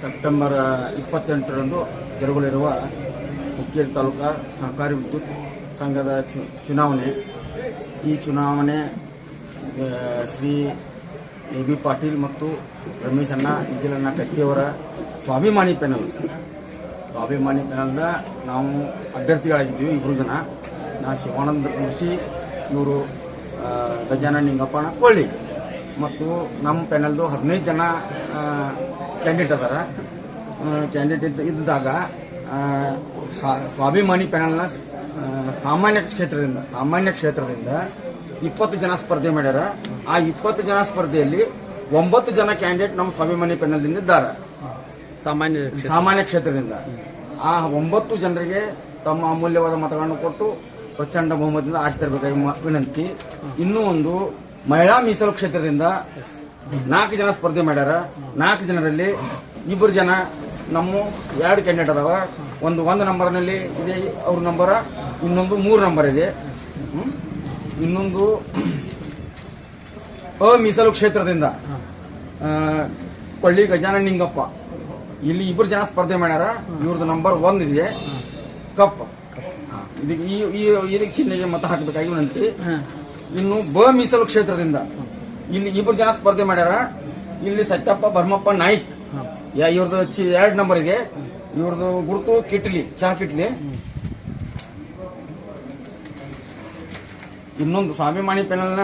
September ಇಪ್ಪತ್ತೆಂಟರಂದು ಜರುಗಲಿರುವ ಹುಕ್ಕೇರಿ ತಾಲೂಕಾ ಸಹಕಾರಿ ವಿದ್ಯುತ್ ಸಂಘದ ಚುನಾವಣೆ. ಈ ಚುನಾವಣೆ ಶ್ರೀ ಎ ಬಿ ಪಾಟೀಲ್ ಮತ್ತು ರಮೇಶ್ ಅಣ್ಣ ನಿಖಿಲಣ್ಣ ಕತ್ತಿಯವರ ಸ್ವಾಭಿಮಾನಿ ಪೆನಲ್. ಸ್ವಾಭಿಮಾನಿ ಪೆನಲ್ದ ನಾವು ಅಭ್ಯರ್ಥಿಗಳಾಗಿದ್ದೀವಿ ಇಬ್ಬರು ಜನ. ನಾ ಶಿವಾನಂದ ಋಷಿ ಇವರು ಗಜಾನ ನಿಂಗಪ್ಪಣ ಕೊಳ್ಳಿ ಮತ್ತು ನಮ್ಮ ಪ್ಯಾನಲ್ದು ಹದಿನೈದು ಜನ ಕ್ಯಾಂಡಿಡೇಟ್ ಅದಾರ. ಕ್ಯಾಂಡಿಡೇಟ್ ಇದ್ದಾಗ ಸ್ವಾಭಿಮಾನಿ ಪ್ಯಾನಲ್ನ ಸಾಮಾನ್ಯ ಕ್ಷೇತ್ರದಿಂದ ಸಾಮಾನ್ಯ ಕ್ಷೇತ್ರದಿಂದ ಇಪ್ಪತ್ತು ಜನ ಸ್ಪರ್ಧೆ ಮಾಡ್ಯಾರ. ಆ ಇಪ್ಪತ್ತು ಜನ ಸ್ಪರ್ಧೆಯಲ್ಲಿ ಒಂಬತ್ತು ಜನ ಕ್ಯಾಂಡಿಡೇಟ್ ನಮ್ಮ ಸ್ವಾಭಿಮಾನಿ ಪ್ಯಾನಲ್ದಿಂದ ಇದ್ದಾರೆ. ಸಾಮಾನ್ಯ ಸಾಮಾನ್ಯ ಕ್ಷೇತ್ರದಿಂದ. ಆ ಒಂಬತ್ತು ಜನರಿಗೆ ತಮ್ಮ ಅಮೂಲ್ಯವಾದ ಮತಗಳನ್ನು ಕೊಟ್ಟು ಪ್ರಚಂಡ ಬಹುಮತದಿಂದ ಆರಿಸಿ ತರಬೇಕಾಗಿ ವಿನಂತಿ. ಇನ್ನೂ ಒಂದು ಮಹಿಳಾ ಮೀಸಲು ಕ್ಷೇತ್ರದಿಂದ ನಾಲ್ಕು ಜನ ಸ್ಪರ್ಧೆ ಮಾಡ್ಯಾರ. ನಾಲ್ಕು ಜನರಲ್ಲಿ ಇಬ್ಬರು ಜನ ನಮ್ಮ ಎರಡು ಕ್ಯಾಂಡಿಡೇಟ್ ಅದಾವ. ಒಂದು ಒಂದು ನಂಬರ್ನಲ್ಲಿ ಇದೆ ಅವ್ರ ನಂಬರ ಇನ್ನೊಂದು ಮೂರು ನಂಬರ್ ಇದೆ. ಇನ್ನೊಂದು ಇನ್ನೊಂದು ಮೀಸಲು ಕ್ಷೇತ್ರದಿಂದ ಕೊಳ್ಳಿ ಗಜಾನ ನಿಂಗಪ್ಪ. ಇಲ್ಲಿ ಇಬ್ಬರು ಜನ ಸ್ಪರ್ಧೆ ಮಾಡ್ಯಾರ. ಇವ್ರದ್ದು ನಂಬರ್ ಒಂದ್ ಇದೆ. ಕಪ್. ಇದಕ್ಕೆ ಈ, ಈ- ಇದಕ್ಕೆ ಚಿಹ್ನೆಗೆ ಮತ ಹಾಕಬೇಕಾಗಿ ವಿನಂತಿ. ಇನ್ನು ಬ ಮೀಸಲು ಕ್ಷೇತ್ರದಿಂದ. ಇಲ್ಲಿ ಇಬ್ಬರು ಜನ ಸ್ಪರ್ಧೆ ಮಾಡ್ಯಾರ. ಇಲ್ಲಿ ಸತ್ಯಪ್ಪ ಭರ್ಮಪ್ಪ ನಾಯ್ಕ್. ಯಾ- ಇವ್ರದ್ದು ಎರಡ್ ನಂಬರ್ ಇದೆ ಇವ್ರದ್ದು ಗುರುತು ಕಿಟ್ಲಿ ಚಹಾ ಕಿಟ್ಲಿ. ಇನ್ನೊಂದು ಸ್ವಾಭಿಮಾನಿ ಪೆನಲ್ನ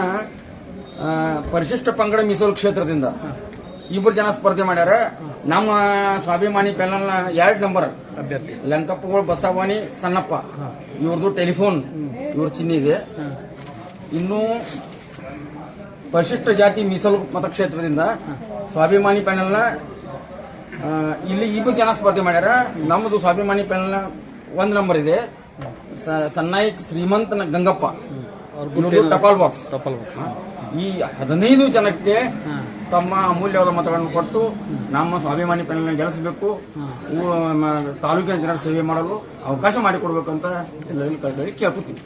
ಪರಿಶಿಷ್ಟ ಪಂಗಡ ಮೀಸಲು ಕ್ಷೇತ್ರದಿಂದ. ಇಬ್ಬರು ಜನ ಸ್ಪರ್ಧೆ ಮಾಡ್ಯಾರ. ನಮ್ಮ ಸ್ವಾಭಿಮಾನಿ ಪೆನಲ್ನ ಎರಡ್ ನಂಬರ್ ಅಭ್ಯರ್ಥಿ. ಲಂಕಪ್ಪಗಳು ಬಸವಾನಿ ಸಣ್ಣಪ್ಪ. ಇವ್ರದ್ದು ಟೆಲಿಫೋನ್ ಇವ್ರ ಚಿಹ್ನೆ ಇದೆ. ಇನ್ನು ಪರಿಶಿಷ್ಟ ಜಾತಿ ಮೀಸಲು ಮತಕ್ಷೇತ್ರದಿಂದ ಸ್ವಾಭಿಮಾನಿ ಪ್ಯಾನೆಲ್ನ ಇಲ್ಲಿ ಇಬ್ಬರು ಜನ ಸ್ಪರ್ಧೆ ಮಾಡ್ಯಾರ. ನಮ್ಮದು ಸ್ವಾಭಿಮಾನಿ ಪ್ಯಾನೆಲ್ನ ಒಂದ್ ನಂಬರ್ ಇದೆ. ಸನ್ನಾಯಕ್ ಶ್ರೀಮಂತ ಗಂಗಪ್ಪ. ಟಪಾಲ್ ಬಾಕ್ಸ್. ಟಪಾಲ್ ಬಾಕ್ಸ್. ಈ ಹದಿನೈದು ಜನಕ್ಕೆ ತಮ್ಮ ಅಮೂಲ್ಯವಾದ ಮತಗಳನ್ನು ಕೊಟ್ಟು ನಮ್ಮ ಸ್ವಾಭಿಮಾನಿ ಪ್ಯಾನೆಲ್ನ ಗೆಲ್ಲಿಸಬೇಕು. ತಾಲೂಕಿನ ಜನರ ಸೇವೆ ಮಾಡಲು ಅವಕಾಶ ಮಾಡಿಕೊಡ್ಬೇಕು ಅಂತ ಎಲ್ಲರಿಗೂ ಕೇಳ್ಕೊತೀವಿ